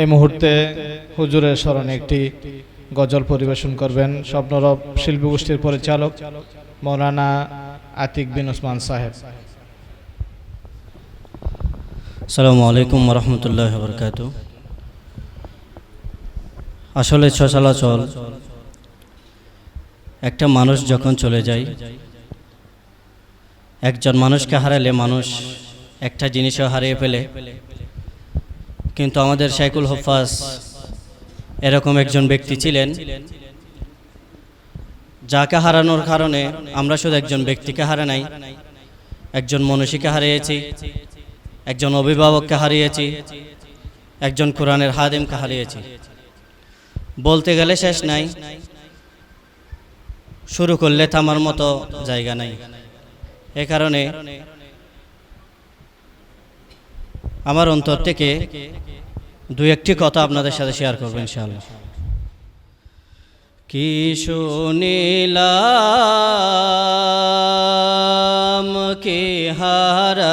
এই মুহূর্তে হুজুরের স্মরণে একটি গজল পরিবেশন করবেন স্বপ্নরব শিল্পী গোষ্ঠীর পরিচালক মৌলানা আতিক বিন ওসমান সাহেব। আসসালামু আলাইকুম রহমতুল্লাহ বরকাত আসলে সচলাচল একটা মানুষ যখন চলে যায়, একজন মানুষকে হারালে মানুষ একটা জিনিসও হারিয়ে ফেলে। কিন্তু আমাদের শাইকুল হফাজ এরকম একজন ব্যক্তি ছিলেন, যাকে হারানোর কারণে আমরা শুধু একজন ব্যক্তিকে হারা নাই, একজন মনীষীকে হারিয়েছি, একজন অভিভাবককে হারিয়েছি, একজন কোরআনের হাদিমকে হারিয়েছি। বলতে গেলে শেষ নাই, শুরু করলে থামার মতো জায়গা নাই। এ কারণে আমার অন্তর থেকে দু একটি কথা আপনাদের সাথে শেয়ার করব ইনশাআল্লাহ। কি শুনিলাম, কি হারাইলাম?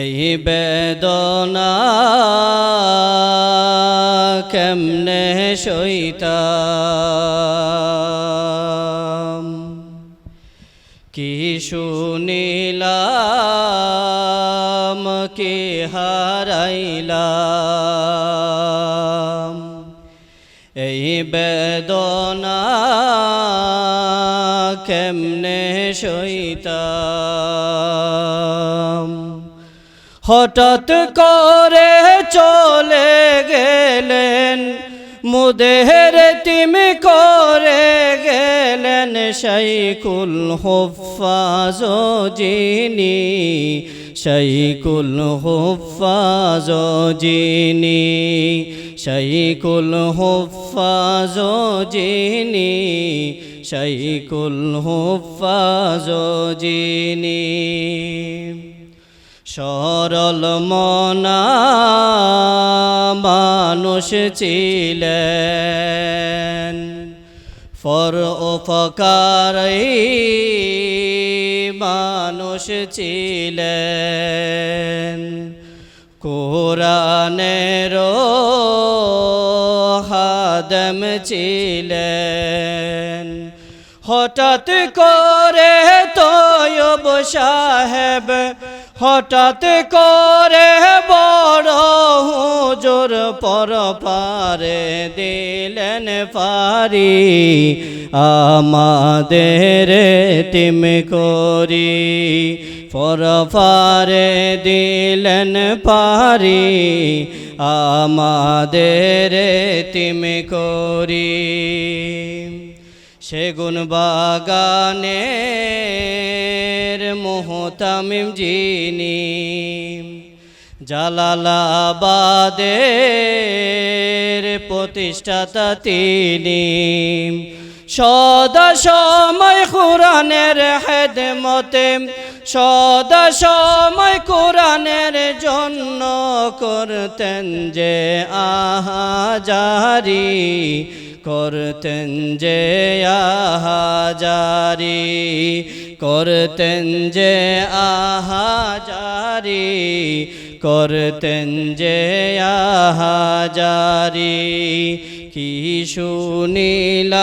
এই বেদনা কেমনে সইতাম শুনিলাম কি হারাইলাম? এই বেদনা কেমনে সইতাম? হঠাৎ করে চলে গেলেন মুদেহের তিমি করে শাইকুল হুফাজ জিনি শাইকুল হুফাজ জিনি শাইকুল হুফাজ জিনি শাইকুল হুফাজ জিনি সরল মনা মানুষ ছিলেন। ফর উপকার মানুষ ছিলেন। কোরআনের হাদম ছিলেন। হঠাৎ করে তয়ব সাহেব, হঠাৎ করে বড় হুজুর পর পারে দিলেন পারি আমাদের তিম করি। পর পারে দিলেন পারি আমাদের তিম করি। সেগুন বাগানের মোহতামিম যিনি জালালাবাদের প্রতিষ্ঠাতা তিনি। সদা সময় কোরআনের হেদমতে সদা সময় জন্য করতেন যে আহাজারি। করতেন যে আহাজারি, করতেন যে আহাজারি, করতেন যে আহাজারি। কি শুনিলাম,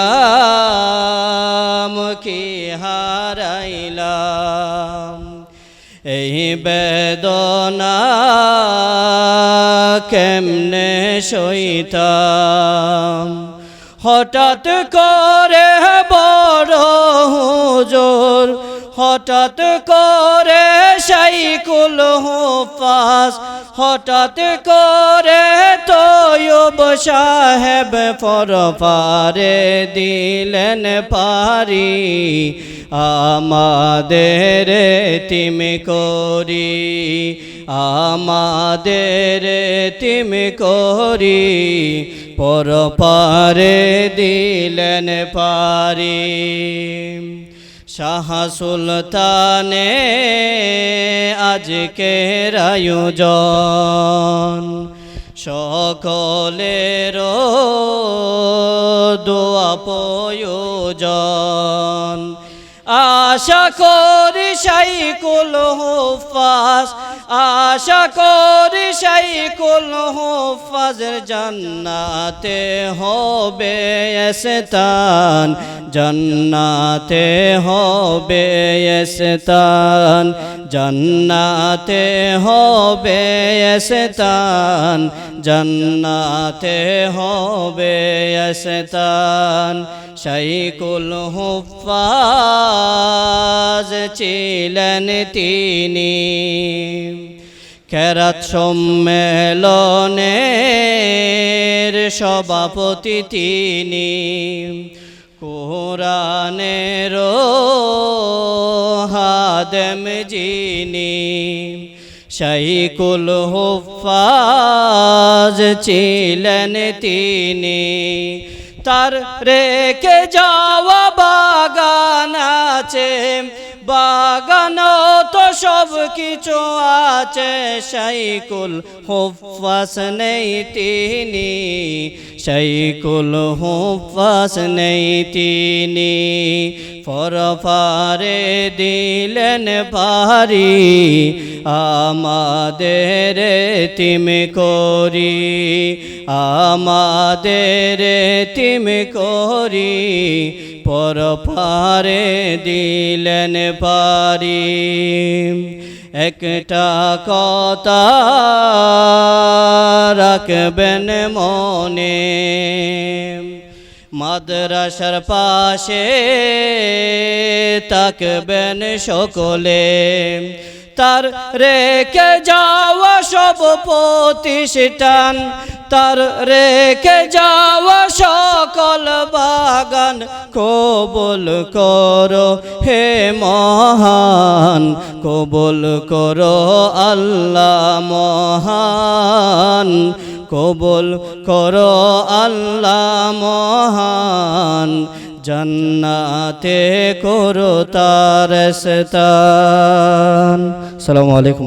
কি হারাইলাম? এই বেদনা কেমনে সইতাম? হঠাৎ করে বড় হুজুর হঠাৎ করে সাইকুল হুফাস হঠাৎ করে তয়ব সাহেব পারে দিলেন পারি, আমাদের তিম করি, আমাদের তিম করি পর পারে দিলেন পারি। শাহ সুলতানে আজকের আয়োজন সকলের দোয়া প্রয়োজন। আশা করি শাইকুল হুফাজ, আশা করি শাইকুল হুফাজের জান্নাতে হবে স্থান জান্নাতে হবে স্থান জান্নাতে হবে স্থান জান্নাতে হবে স্থান শাইকুল হুফাজ ছিলেন তিনি। কেরাত সম্মেলনের সভাপতি তিনি। কোরআনের হাদেম যিনি। শাইকুল হুফাজ ছিলেন তিনি। তার রেখে যাওয়া বাগান আছে। বাগান তো সব কিছু আছে। সাইকুল হুফাস নেই তিনি। সাইকুল হুফাস নেই তিনি। ফরফারে দিলেন পারি আমাদের তিম করি। আমাদের তিম করি পর পারে দিলেন পারি। একটা কথা রাখবেন মনে, মাদ্রাসার পাশে তাকবেন সকলে। তার রেখে যাওয়া সব প্রতিষ্ঠান তার রেখে যাওয়া সকল বাগান কবুল করো হে মহান, কবুল করো আল্লাহ মহান, কবুল করো আল্লাহ মহান, জান্নাতে করো তার আসসালামু আলাইকুম